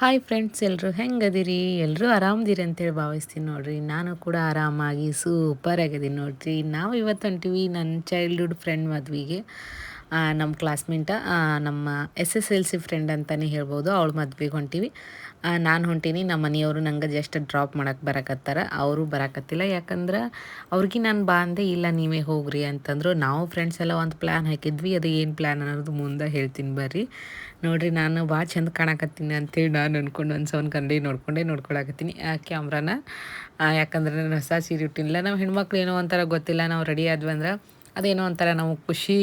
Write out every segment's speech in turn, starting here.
Hi friends ಎಲ್ಲರೂ ಹೆಂಗದಿರಿ? ಎಲ್ಲರೂ ಆರಾಮದಿರಿ ಅಂತೇಳಿ ಭಾವಿಸ್ತೀನಿ ನೋಡ್ರಿ. ನಾನು ಕೂಡ ಆರಾಮಾಗಿ ಸೂಪರ್ ಆಗಿದ್ದೀನಿ ನೋಡ್ರಿ. ನಾವು ಇವತ್ತು ಹೊಂಟೀವಿ ನನ್ನ ಚೈಲ್ಡ್ಹುಡ್ ಫ್ರೆಂಡ್ ಮದುವೆಗೆ. ನಮ್ಮ ಕ್ಲಾಸ್ಮೇಟ ನಮ್ಮ S S L C friend ಅಂತಲೇ ಹೇಳ್ಬೋದು. ಅವಳು ಮದ್ವೆಗೆ ಹೊಂಟೀವಿ. ನಾನು ಹೊಂಟೀನಿ. ನಮ್ಮ ಮನೆಯವರು ನಂಗೆ ಜಸ್ಟ್ ಡ್ರಾಪ್ ಮಾಡಕ್ಕೆ ಬರಕತ್ತಾರ. ಅವರು ಬರಕತ್ತಿಲ್ಲ. ಯಾಕಂದ್ರೆ ಅವ್ರಿಗೆ ನಾನು ಬಾ ಅಂದೆ, ಇಲ್ಲ ನೀವೇ ಹೋಗ್ರಿ ಅಂತಂದ್ರು. ನಾವು ಫ್ರೆಂಡ್ಸ್ ಎಲ್ಲ ಒಂದು ಪ್ಲ್ಯಾನ್ ಹಾಕಿದ್ವಿ. ಅದು ಏನು ಪ್ಲ್ಯಾನ್ ಅನ್ನೋದು ಮುಂದೆ ಹೇಳ್ತೀನಿ ಬರ್ರಿ. ನೋಡಿರಿ, ನಾನು ಭಾಳ ಚಂದ ಕಾಣಕತ್ತೀನಿ ಅಂತೇಳಿ ನಾನು ಅಂದ್ಕೊಂಡು ಒಂದು ಸೌನ್ ಕಂಡು ನೋಡ್ಕೊಂಡೇ ನೋಡ್ಕೊಳಕತ್ತೀನಿ. ಆ ಕ್ಯಾಮ್ರಾನ ಯಾಕಂದ್ರೆ ನಾನು ಹೊಸ ಸೀರೆ ಇಟ್ಟಿಲ್ಲ ನಾವು ಹೆಣ್ಮಕ್ಳು ಏನೋ ಒಂಥರ ಗೊತ್ತಿಲ್ಲ. ನಾವು ರೆಡಿ ಆದ್ವಿ ಅಂದ್ರೆ ಅದೇನೋ ಒಂಥರ ನಾವು ಖುಷಿ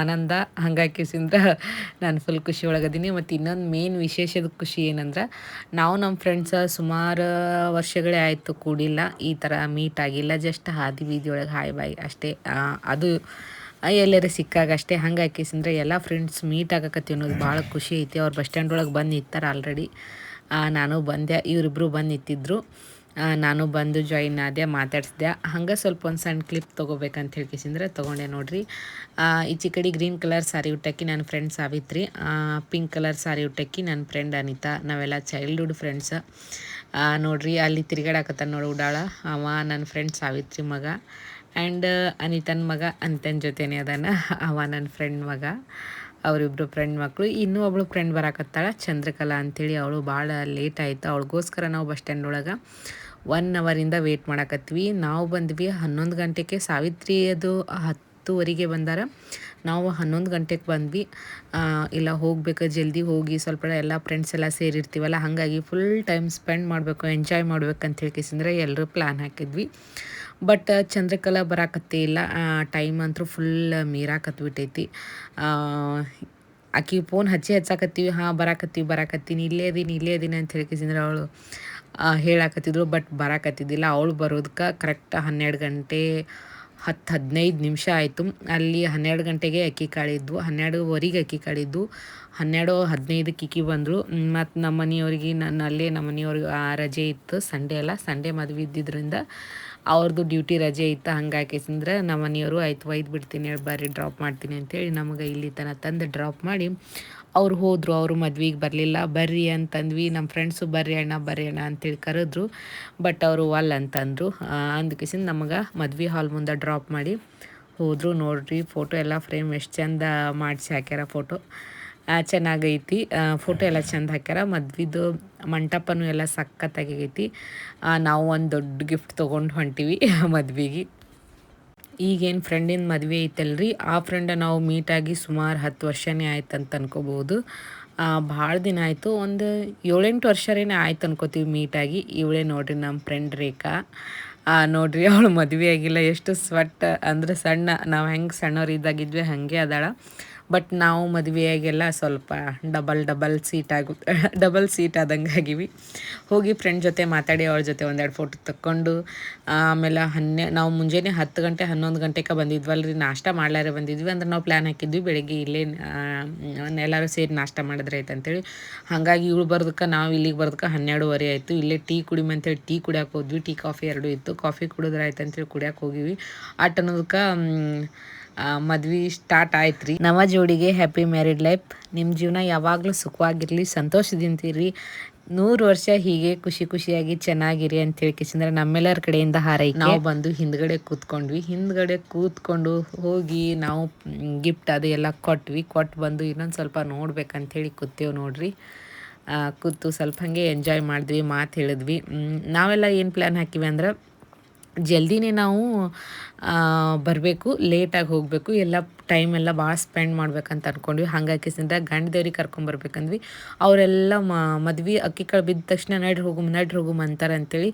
ಆನಂದ ಹಂಗಾಕಿಸಿಂದ್ರೆ ನಾನು ಫುಲ್ ಖುಷಿ ಒಳಗದೀನಿ. ಮತ್ತು ಇನ್ನೊಂದು ಮೇನ್ ವಿಶೇಷದ ಖುಷಿ ಏನಂದ್ರೆ, ನಾವು ನಮ್ಮ ಫ್ರೆಂಡ್ಸ ಸುಮಾರು ವರ್ಷಗಳೇ ಆಯಿತು ಕೂಡಿಲ್ಲ, ಈ ಥರ ಮೀಟ್ ಆಗಿಲ್ಲ. ಜಸ್ಟ್ ಹಾದಿ ಬೀದಿ ಒಳಗೆ ಹಾಯ್ ಬಾಯ್ ಅಷ್ಟೇ ಅದು ಎಲ್ಲರೂ ಸಿಕ್ಕಾಗ ಅಷ್ಟೇ. ಹಂಗೆ ಹಾಕಿಸಂದ್ರೆ ಎಲ್ಲ ಫ್ರೆಂಡ್ಸ್ ಮೀಟ್ ಆಗಕತ್ತಿ ಅನ್ನೋದು ಭಾಳ ಖುಷಿ ಐತಿ. ಅವ್ರು ಬಸ್ ಸ್ಟ್ಯಾಂಡ್ ಒಳಗೆ ಬಂದು ನಿಂತಾರೆ ಆಲ್ರೆಡಿ ನಾನು ಬಂದೆ ಇವರಿಬ್ಬರು ಬಂದು ನಿಂತಿದ್ರು. ನಾನು ಬಂದು ಜಾಯಿನ್ ಆದೆ ಮಾತಾಡ್ಸಿದೆ ಹಂಗೆ ಸ್ವಲ್ಪ ಒಂದು ಸಣ್ಣ ಕ್ಲಿಪ್ ತೊಗೋಬೇಕಂತ ಹೇಳ್ಕಿಸಿಂದ್ರೆ ತೊಗೊಂಡೆ ನೋಡ್ರಿ. ಈಚೆ ಕಡೆ ಗ್ರೀನ್ ಕಲರ್ ಸಾರಿ ಉಟ್ಟಕ್ಕಿ ನನ್ನ friend Savitri. Pink colour sari ಉಟ್ಟಕ್ಕಿ ನನ್ನ ಫ್ರೆಂಡ್ ಅನಿತಾ. ನಾವೆಲ್ಲ ಚೈಲ್ಡ್ಹುಡ್ ಫ್ರೆಂಡ್ಸ್ ನೋಡ್ರಿ, ಅಲ್ಲಿ ತಿರುಗಾಡಕತ್ತ ನೋಡಿ ಉಡಾಳ. ಅವ ನನ್ನ ಫ್ರೆಂಡ್ ಸಾವಿತ್ರಿ ಮಗ. ಆ್ಯಂಡ್ ಅನಿತನ ಮಗ ಅಂತನ ಜೊತೆನೇ ಅದಾನ. ಅವ ನನ್ನ ಫ್ರೆಂಡ್ ಮಗ. ಅವರಿಬ್ಬರು ಫ್ರೆಂಡ್ ಮಕ್ಕಳು ಇನ್ನೂ ಒಬ್ಬಳು ಫ್ರೆಂಡ್ ಬರಾಕತ್ತಾಳ, ಚಂದ್ರಕಲಾ ಅಂಥೇಳಿ ಅವಳು ಭಾಳ ಲೇಟ್ ಆಯಿತು. ಅವಳಿಗೋಸ್ಕರ ನಾವು ಬಸ್ ಸ್ಟ್ಯಾಂಡ್ ಒಳಗೆ ಒನ್ ಅವರಿಂದ ವೇಟ್ ಮಾಡಕತ್ವಿ. ನಾವು ಬಂದ್ವಿ ಹನ್ನೊಂದು ಗಂಟೆಗೆ. ಸಾವಿತ್ರಿ ಅದು ಹತ್ತುವರೆಗೆ ಬಂದಾರ. ನಾವು ಹನ್ನೊಂದು ಗಂಟೆಗೆ ಬಂದ್ವಿ. ಇಲ್ಲ ಹೋಗ್ಬೇಕು, ಜಲ್ದಿ ಹೋಗಿ ಸ್ವಲ್ಪ ಎಲ್ಲ ಫ್ರೆಂಡ್ಸ್ ಎಲ್ಲ ಸೇರಿರ್ತೀವಲ್ಲ, ಹಾಗಾಗಿ ಫುಲ್ ಟೈಮ್ ಸ್ಪೆಂಡ್ ಮಾಡಬೇಕು ಎಂಜಾಯ್ ಮಾಡ್ಬೇಕಂತ ಕೇಸಂದ್ರೆ ಎಲ್ಲರೂ ಪ್ಲ್ಯಾನ್ ಹಾಕಿದ್ವಿ. ಬಟ್ ಚಂದ್ರಕಲಾ ಬರಾಕತ್ತೇ ಇಲ್ಲ. ಟೈಮ್ ಅಂತೂ ಫುಲ್ ಮೀರಾಕತ್ಬಿಟ್ಟೈತಿ ಆಕಿ ಫೋನ್ ಹಚ್ಚಿ ಹಚ್ಚಾಕತ್ತೀವಿ. ಹಾಂ, ಬರಾಕತ್ತೀವಿ, ಬರಾಕತ್ತೀನಿ, ಇಲ್ಲೇ ಅದೀನಿ ಇಲ್ಲೇ ಅದೀನಿ ಅಂತ ಹೇಳ್ಕಿಸಿದ್ರೆ ಅವಳು ಹೇಳಾಕತ್ತಿದ್ರು ಬಟ್ ಬರಾಕತ್ತಿದ್ದಿಲ್ಲ. ಅವಳು ಬರೋದಕ್ಕೆ ಕರೆಕ್ಟ್ ಹನ್ನೆರಡು ಗಂಟೆ ಹತ್ತು ಹದಿನೈದು ನಿಮಿಷ ಆಯಿತು. ಅಲ್ಲಿ ಹನ್ನೆರಡು ಗಂಟೆಗೆ ಅಕ್ಕಿ ಕಾಳಿದ್ವು ಹನ್ನೆರಡುವರೆಗೆ ಅಕ್ಕಿ ಕಾಳಿದ್ದು ಹನ್ನೆರಡು ಹದಿನೈದಕ್ಕೆ ಇಕ್ಕಿ ಬಂದರು. ಮತ್ತು ನಮ್ಮ ಮನೆಯವ್ರಿಗೆ, ನನ್ನ ಅಲ್ಲೇ ನಮ್ಮ ಮನೆಯವ್ರಿಗೆ ರಜೆ ಇತ್ತು ಸಂಡೇ ಅಲ್ಲ, ಸಂಡೇ ಮದುವೆ ಇದ್ದಿದ್ದರಿಂದ ಅವ್ರದ್ದು ಡ್ಯೂಟಿ ರಜೆ ಇತ್ತು. ಹಂಗಾಕಿಸಿಂದ್ರೆ ನಮ್ಮ ಮನೆಯವರು, ಆಯ್ತು ಒಯ್ದು ಬಿಡ್ತೀನಿ, ಹೇಳಿ ಬರ್ರಿ ಡ್ರಾಪ್ ಮಾಡ್ತೀನಿ ಅಂತೇಳಿ ನಮಗೆ ಇಲ್ಲಿ ತನಕ ತಂದು ಡ್ರಾಪ್ ಮಾಡಿ ಅವ್ರು ಹೋದರು, ಅವರು ಮದ್ವೆಗೆ ಬರಲಿಲ್ಲ. ಬರ್ರಿ ಅಂತಂದ್ವಿ ನಮ್ಮ ಫ್ರೆಂಡ್ಸು ಬರ್ರಿ ಅಣ್ಣ ಬರ್ರಿ ಅಣ್ಣ ಅಂತೇಳಿ ಕರೆದ್ರು. ಬಟ್ ಅವರು ವಾಲ್ ಅಂತಂದರು. ಅಂದ್ಕಿಸಿಂದ ನಮಗೆ ಮದ್ವೆ ಹಾಲ್ ಮುಂದೆ ಡ್ರಾಪ್ ಮಾಡಿ ಹೋದರು ನೋಡ್ರಿ. ಫೋಟೋ ಎಲ್ಲ ಫ್ರೇಮ್ ಎಷ್ಟು ಚಂದ ಮಾಡಿಸಿ ಹಾಕ್ಯಾರ ಫೋಟೋ ಚೆನ್ನಾಗೈತಿ. ಫೋಟೋ ಎಲ್ಲ ಚೆಂದ ಹಾಕ್ಯಾರ. ಮದ್ವಿದು ಮಂಟಪನೂ ಎಲ್ಲ ಸಖತ್ತಾಗೈತಿ ನಾವು ಒಂದು ದೊಡ್ಡ ಗಿಫ್ಟ್ ತೊಗೊಂಡು ಹೊಂಟೀವಿ ಮದ್ವೆಗೆ. ಈಗೇನು ಫ್ರೆಂಡಿನ ಮದುವೆ ಐತಲ್ರಿ? ಆ ಫ್ರೆಂಡ ನಾವು ಮೀಟಾಗಿ ಸುಮಾರು ಹತ್ತು ವರ್ಷನೇ ಆಯ್ತು ಅಂತ ಅನ್ಕೋಬೋದು ಭಾಳ ದಿನ ಆಯಿತು. ಒಂದು ಏಳೆಂಟು ವರ್ಷರೇನೇ ಆಯ್ತು ಅನ್ಕೋತೀವಿ ಮೀಟಾಗಿ ಇವಳೇ ನೋಡ್ರಿ ನಮ್ಮ ಫ್ರೆಂಡ್ ರೇಖಾ. ನೋಡ್ರಿ ಅವಳು ಮದುವೆ ಆಗಿಲ್ಲ. ಎಷ್ಟು ಸ್ವಟ್ ಅಂದ್ರೆ ಸಣ್ಣ, ನಾವು ಹೆಂಗೆ ಸಣ್ಣವ್ರು ಇದ್ದಾಗಿದ್ವಿ ಹಾಗೆ ಅದಾಳ. ಬಟ್ ನಾವು ಮದುವೆಯಾಗೆಲ್ಲ ಸ್ವಲ್ಪ ಡಬಲ್ ಡಬಲ್ ಸೀಟ್ ಆಗು ಡಬಲ್ ಸೀಟ್ ಆದಂಗೆ ಆಗಿವಿ. ಹೋಗಿ ಫ್ರೆಂಡ್ ಜೊತೆ ಮಾತಾಡಿ, ಅವ್ರ ಜೊತೆ ಒಂದೆರಡು ಫೋಟೋ ತಕ್ಕೊಂಡು, ಆಮೇಲೆ ಹನ್ನೆ, ನಾವು ಮುಂಜಾನೆ ಹತ್ತು ಗಂಟೆ, ಹನ್ನೊಂದು ಗಂಟೆಗೆ ಬಂದಿದ್ವಲ್ಲ ರೀ ನಾಷ್ಟ ಮಾಡ್ಲಾರೆ ಬಂದಿದ್ವಿ. ಅಂದ್ರೆ ನಾವು ಪ್ಲ್ಯಾನ್ ಹಾಕಿದ್ವಿ, ಬೆಳಗ್ಗೆ ಇಲ್ಲೇ ಎಲ್ಲರೂ ಸೇರಿ ನಾಷ್ಟ ಮಾಡಿದ್ರೆ ಆಯ್ತು ಅಂತೇಳಿ. ಹಾಗಾಗಿ ಇವಳು ಬರ್ದಕ್ಕೆ ನಾವು ಇಲ್ಲಿಗೆ ಬರ್ದಕ್ಕೆ ಹನ್ನೆರಡುವರೆ ಆಯಿತು. ಇಲ್ಲೇ ಟೀ ಕುಡಿಮೆ ಅಂತೇಳಿ ಟೀ ಕುಡಿಯೋಕೆ ಹೋದ್ವಿ. ಟೀ, ಕಾಫಿ ಎರಡೂ ಇತ್ತು. ಕಾಫಿ ಕುಡಿದ್ರೆ ಆಯ್ತು ಅಂತೇಳಿ ಕುಡಿಯಕ್ಕೆ ಹೋಗಿವಿ. ಆಟ ಅನ್ನೋದಕ್ಕೆ ಮದ್ವೆ ಸ್ಟಾರ್ಟ್ ಆಯ್ತು ರೀ ನವ ಜೋಡಿಗೆ ಹ್ಯಾಪಿ ಮ್ಯಾರಿಡ್ ಲೈಫ್ ನಿಮ್ಮ ಜೀವನ ಯಾವಾಗಲೂ ಸುಖವಾಗಿರಲಿ ಸಂತೋಷದಿಂತೀರಿ ನೂರು ವರ್ಷ ಹೀಗೆ ಖುಷಿ ಖುಷಿಯಾಗಿ ಚೆನ್ನಾಗಿರಿ ಅಂತ ಕಿಚಂದ್ರ ನಮ್ಮೆಲ್ಲರ ಕಡೆಯಿಂದ ಹಾರೈಕೆ. ನಾವು ಬಂದು ಹಿಂದ್ಗಡೆ ಕೂತ್ಕೊಂಡ್ವಿ. ಹಿಂದ್ಗಡೆ ಕೂತ್ಕೊಂಡು ಹೋಗಿ ನಾವು ಗಿಫ್ಟ್ ಅದು ಎಲ್ಲ ಕೊಟ್ವಿ. ಕೊಟ್ಟು ಬಂದು ಇನ್ನೊಂದು ಸ್ವಲ್ಪ ನೋಡ್ಬೇಕಂಥೇಳಿ ಕೂತೇವೆ ನೋಡ್ರಿ. ಕೂತು ಸ್ವಲ್ಪ ಹಾಗೆ ಎಂಜಾಯ್ ಮಾಡಿದ್ವಿ, ಮಾತು ಹೇಳಿದ್ವಿ. ನಾವೆಲ್ಲ ಏನು ಪ್ಲ್ಯಾನ್ ಹಾಕಿವಿ ಅಂದ್ರೆ ಜಲ್ದಿನೇ ನಾವು ಬರಬೇಕು, ಲೇಟಾಗಿ ಹೋಗಬೇಕು. ಎಲ್ಲ ಟೈಮ್ ಎಲ್ಲ ಭಾಳ ಸ್ಪೆಂಡ್ ಮಾಡ್ಬೇಕಂತ ಅಂದ್ಕೊಂಡ್ವಿ ಹಂಗಾಗಿ ಸಿಂದ ಗಂಡದೇವ್ರಿಗೆ ಕರ್ಕೊಂಬರ್ಬೇಕಂದ್ವಿ ಅವರೆಲ್ಲ ಮದ್ವೆ ಅಕ್ಕಿ ಕಾಳು ಬಿದ್ದ ತಕ್ಷಣ ನಡ್ರಿ ಹೋಗುಮ್ ನಡ್ರಿ ಹೋಗುಮ್ ಅಂತಾರೆ ಅಂತೇಳಿ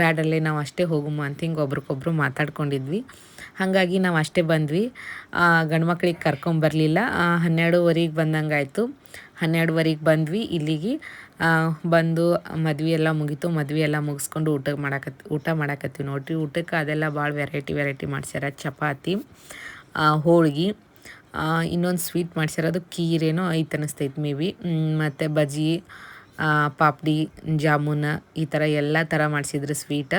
ಬ್ಯಾಡಲ್ಲೇ ನಾವು ಅಷ್ಟೇ ಹೋಗುಮ ಅಂತ ಹಿಂಗೆ ಒಬ್ರಿಗೊಬ್ರು ಮಾತಾಡ್ಕೊಂಡಿದ್ವಿ. ಹಾಗಾಗಿ ನಾವು ಅಷ್ಟೇ ಬಂದ್ವಿ. ಗಂಡು ಮಕ್ಳಿಗೆ ಕರ್ಕೊಂಬರಲಿಲ್ಲ ಹನ್ನೆರಡುವರೆಗೆ ಬಂದಂಗಾಯಿತು. ಹನ್ನೆರಡುವರೆಗೆ ಬಂದ್ವಿ ಇಲ್ಲಿಗೆ. ಬಂದು ಮದ್ವೆ ಎಲ್ಲ ಮುಗೀತು. ಮದ್ವೆ ಎಲ್ಲ ಮುಗಿಸ್ಕೊಂಡು ಊಟ ಮಾಡಕತ್ ಊಟ ಮಾಡಕತ್ತೀವಿ ನೋಡಿರಿ. ಊಟಕ್ಕೆ ಅದೆಲ್ಲ ಭಾಳ ವೆರೈಟಿ ವೆರೈಟಿ ಮಾಡ್ಸ್ಯಾರ. ಚಪಾತಿ ಹೋಳ್ಗೆ ಇನ್ನೊಂದು ಸ್ವೀಟ್ ಮಾಡ್ಸ್ಯಾರ ಅದು ಕೀರೇನೋ ಐತೆ ಅನ್ನಿಸ್ತೈತೆ ಮೇ ಬಿ ಮತ್ತು ಬಜ್ಜಿ ಪಾಪಡಿ, ಜಾಮೂನ್ ಈ ಥರ ಎಲ್ಲ ಥರ ಮಾಡಿಸಿದ್ರು ಸ್ವೀಟ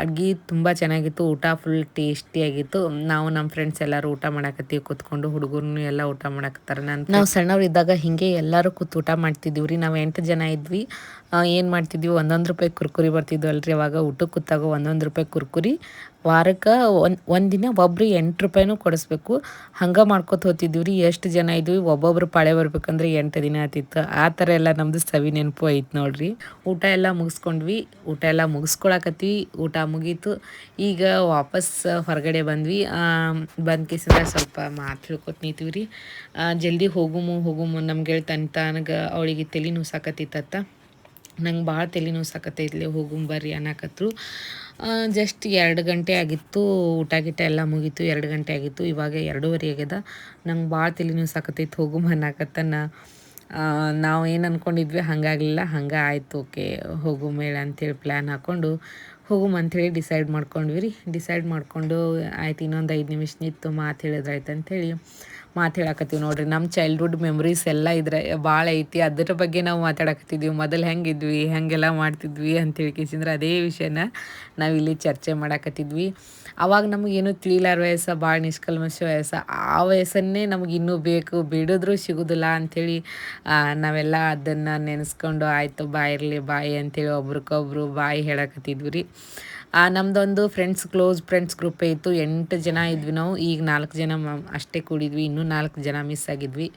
ಅಡ್ಗೆ ತುಂಬ ಚೆನ್ನಾಗಿತ್ತು. ಊಟ ಫುಲ್ ಟೇಸ್ಟಿಯಾಗಿತ್ತು ನಾವು ನಮ್ಮ ಫ್ರೆಂಡ್ಸ್ ಎಲ್ಲರೂ ಊಟ ಮಾಡಕತ್ತೀವಿ. ಕೂತ್ಕೊಂಡು ಹುಡುಗರು ಎಲ್ಲ ಊಟ ಮಾಡಕತ್ತಾರೆ. ನಾನು ನಾವು ಸಣ್ಣವ್ರು ಇದ್ದಾಗ ಹಿಂಗೆ ಎಲ್ಲರೂ ಕೂತು ಊಟ ಮಾಡ್ತಿದ್ದೀವಿ ರೀ ನಾವು ಎಂಟು ಜನ ಇದ್ವಿ. ಏನು ಮಾಡ್ತಿದ್ವಿ? ಒಂದೊಂದು ರೂಪಾಯಿ ಕುರ್ಕುರಿ ಬರ್ತಿದ್ವಲ್ರಿ. ಅವಾಗ ಊಟಕ್ಕೆ ಕೂತಾಗ ಒಂದೊಂದು ರೂಪಾಯಿ ಕುರ್ಕುರಿ ವಾರಕ್ಕೆ ಒಂದು ಒಂದಿನ ಒಬ್ರು ಎಂಟು ರೂಪಾಯಿನೂ ಕೊಡಿಸ್ಬೇಕು. ಹಂಗೆ ಮಾಡ್ಕೊತ ಹೋಗ್ತಿದ್ವಿ ರೀ ಎಷ್ಟು ಜನ ಇದ್ವಿ? ಒಬ್ಬೊಬ್ರು ಪಾಳೆ ಬರ್ಬೇಕಂದ್ರೆ ಎಂಟು ದಿನ ಆತಿತ್ತು. ಆ ಥರ ಎಲ್ಲ ನಮ್ಮದು ಸವಿ ನೆನಪು ಐತೆ ನೋಡ್ರಿ. ಊಟ ಎಲ್ಲ ಮುಗಿಸ್ಕೊಂಡ್ವಿ. ಊಟ ಎಲ್ಲ ಮುಗಿಸ್ಕೊಳಕತ್ವಿ. ಊಟ ಮುಗೀತು. ಈಗ ವಾಪಸ್ ಹೊರಗಡೆ ಬಂದ್ವಿ. ಬಂದ ಕೇಸಿಂದ ಸ್ವಲ್ಪ ಮಾತು ಹೇಳ್ಕೊತ ನಿಂತೀವಿ ರೀ ಜಲ್ದಿ ಹೋಗುಮು ಹೋಗುಮು. ನಮ್ಮ ತನ್ ತನಗೆ ಅವಳಿಗೆ ತಲೆ ನುಸಾಕತ್ತಿತ್ತ ನಂಗೆ ಭಾಳ ತಲೆನೋವು ನೋಸಾಕತ್ತೈತ್ಲೆ ಹೋಗುಂ ಬರ್ರಿ ಅನ್ನಕತ್ರು. ಜಸ್ಟ್ ಎರಡು ಗಂಟೆ ಆಗಿತ್ತು, ಊಟ ಗಿಟ ಎಲ್ಲ ಮುಗೀತು, ಎರಡು ಗಂಟೆ ಆಗಿತ್ತು, ಇವಾಗ ಎರಡೂವರೆ ಆಗ್ಯದ. ನಂಗೆ ಭಾಳ ತಲೆ ಸಾಕತ್ತೈತೆ ಹೋಗುಂ ಅನ್ನಕತ್ತ ನಾವು ಏನು ಅಂದ್ಕೊಂಡಿದ್ವಿ ಹಾಗಾಗಲಿಲ್ಲ, ಹಂಗೆ ಆಯಿತು, ಓಕೆ ಹೋಗು ಮೇಳ ಅಂತೇಳಿ ಪ್ಲ್ಯಾನ್ ಹಾಕ್ಕೊಂಡು ಹೋಗುಮ್ ಅಂಥೇಳಿ ಡಿಸೈಡ್ ಮಾಡ್ಕೊಂಡ್ವಿ ರೀ. ಡಿಸೈಡ್ ಮಾಡಿಕೊಂಡು ಆಯ್ತು ಇನ್ನೊಂದು ಐದು ನಿಮಿಷ ನಿಂತು ಮಾತು ಹೇಳಿದ್ರಾಯ್ತು ಅಂಥೇಳಿ ಮಾತು ಹೇಳಕತ್ತೀವಿ ನೋಡ್ರಿ. ನಮ್ಮ ಚೈಲ್ಡ್ಹುಡ್ ಮೆಮ್ರೀಸ್ ಎಲ್ಲ ಇದ್ರೆ ಭಾಳ ಐತಿ. ಅದ್ರ ಬಗ್ಗೆ ನಾವು ಮಾತಾಡಕತ್ತಿದ್ವಿ. ಮೊದಲು ಹೆಂಗಿದ್ವಿ, ಹೆಂಗೆಲ್ಲ ಮಾಡ್ತಿದ್ವಿ ಅಂತೇಳಿ ಕೇಸಿಂದ್ರೆ ಅದೇ ವಿಷಯನ ನಾವಿಲ್ಲಿ ಚರ್ಚೆ ಮಾಡಾಕತ್ತಿದ್ವಿ. ಅವಾಗ ನಮಗೇನು ತಿಳಿಲಾರ ವಯಸ್ಸ ಭಾಳ ನಿಷ್ಕಲ್ಮಶ ವಯಸ್ಸ, ಆ ವಯಸ್ಸನ್ನೇ ನಮಗೆ ಇನ್ನೂ ಬೇಕು. ಬಿಡಿದ್ರೂ ಸಿಗೋದಿಲ್ಲ ಅಂಥೇಳಿ ನಾವೆಲ್ಲ ಅದನ್ನು ನೆನೆಸ್ಕೊಂಡು ಆಯಿತು ಬಾಯಿರಲಿ ಬಾಯಿ ಅಂತೇಳಿ ಒಬ್ರಿಗೊಬ್ರು ಬಾಯಿ ಹೇಳಕತ್ತಿದ್ವಿ ರೀ. ನಮ್ಮದೊಂದು ಫ್ರೆಂಡ್ಸ್ ಕ್ಲೋಸ್ ಫ್ರೆಂಡ್ಸ್ ಗ್ರೂಪೇ ಇತ್ತು. ಎಂಟು ಜನ ಇದ್ವಿ ನಾವು. ಈಗ ನಾಲ್ಕು ಜನ ಅಷ್ಟೇ ಕೂಡಿದ್ವಿ. ಇನ್ನೂ ನಾಲ್ಕು ಜನ ಮಿಸ್ ಆಗಿದ್ವಿ.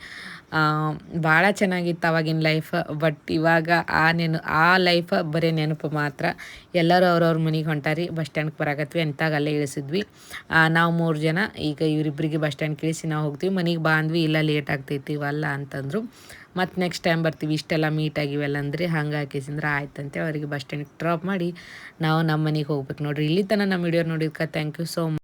ಭಾಳ ಚೆನ್ನಾಗಿತ್ತು ಅವಾಗಿನ ಲೈಫ್ ಬಟ್ ಇವಾಗ ಆ ನೆನ, ಆ ಲೈಫ್ ಬರೀ ನೆನಪು ಮಾತ್ರ. ಎಲ್ಲರೂ ಅವ್ರವ್ರ ಮನೆಗೆ ಹೊಂಟಾರಿ. ಬಸ್ ಸ್ಟ್ಯಾಂಡ್ಗೆ ಬರಾಕತ್ವಿ ಅಂತಾಗ ಅಲ್ಲೇ ಇಳಿಸಿದ್ವಿ. ನಾವು ಮೂರು ಜನ. ಈಗ ಇವರಿಬ್ಬರಿಗೆ ಬಸ್ ಸ್ಟ್ಯಾಂಡ್ ಇಳಿಸಿ ನಾವು ಹೋಗ್ತೀವಿ. ಮನೆಗೆ ಬಾಂದ್ವಿ. ಇಲ್ಲ ಲೇಟ್ ಆಗ್ತೈತಿ ಇವಲ್ಲ ಅಂತಂದರು. ಮತ್ತು ನೆಕ್ಸ್ಟ್ ಟೈಮ್ ಬರ್ತೀವಿ, ಇಷ್ಟೆಲ್ಲ ಮೀಟ್ ಆಗಿವೆಲ್ಲ ಅಂದರೆ ಹಂಗೆ ಹಾಕಿಸಿದ್ರೆ ಆಯ್ತಂತೆ. ಅವರಿಗೆ ಬಸ್ ಸ್ಟ್ಯಾಂಡ್ಗೆ ಡ್ರಾಪ್ ಮಾಡಿ ನಾವು ನಮ್ಮ ಮನೆಗೆ ಹೋಗ್ಬೇಕು. ನೋಡಿರಿ, ಇಲ್ಲಿ ತನಕ ನಮ್ಮ ವಿಡಿಯೋ ನೋಡಿದ್ಕೆ ಥ್ಯಾಂಕ್ ಯು ಸೋ ಮಚ್